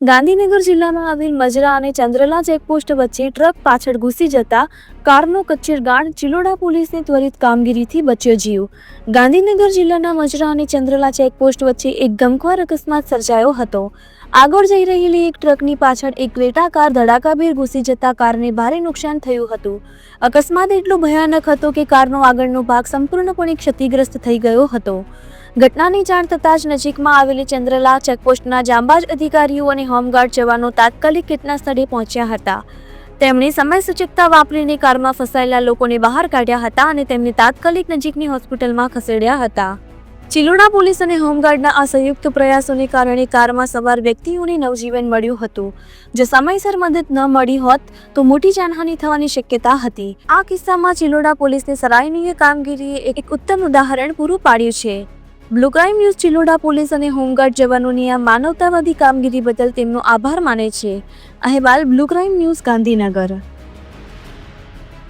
ગાંધીનગર જિલ્લામાં આવેલ મજરા અને ચંદ્રલા ચેકપોસ્ટ વચ્ચે ટ્રક પાછળ ઘૂસી જતા કારનો કચ્છરગાણ ચિલોડા પોલીસની ત્વરિત કામગીરીથી બચ્યો જીવ. ગાંધીનગર જિલ્લાના મજરા અને ચંદ્રલા ચેકપોસ્ટ વચ્ચે એક ગમખ્વાર અકસ્માત સર્જાયો હતો. આગળ જઈ રહેલી એક ટ્રકની પાછળ એક ક્રેટા કાર ધડાકાભેર ઘૂસી જતા કારને ભારે નુકસાન થયું હતું. અકસ્માત એટલો ભયાનક હતો કે કારનો આગળનો ભાગ સંપૂર્ણપણે ક્ષતિગ્રસ્ત થઈ ગયો હતો. ઘટનાની જાણ થતાં જ નજીકમાં આવેલી ચંદ્રલા ચેકપોસ્ટના જાંબાજ અધિકારીઓ અને હોમગાર્ડ જવાનો તાત્કાલિક ઘટના સ્થળે પહોંચ્યા હતા. તેમણે સમય સૂચકતા વાપરીને કારમાં ફસાયેલા લોકોને બહાર કાઢ્યા હતા અને તેમને તાત્કાલિક નજીકની હોસ્પિટલમાં ખસેડ્યા હતા. ચિલોડા પોલીસ અને હોમગાર્ડના આ સંયુક્ત પ્રયાસોને કારણે કારમાં સવાર વ્યક્તિઓને નવજીવન મળ્યું હતું. જો સમયસર મદદ ન મળી હોત, તો મોટી જાનહાનિ થવાની શક્યતા હતી. આ કિસ્સામાં ચિલોડા પોલીસની સરાહનીય કામગીરીએ એક ઉત્તમ ઉદાહરણ પૂરું પાડ્યું છે. Blue crime news Chiloda police અને હોમગાર્ડ જવાનોની આ માનવતાવાદી કામગીરી બદલ તેમનો આભાર માને છે. અહેવાલ બ્લુ ક્રાઇમ ન્યૂઝ ગાંધીનગર.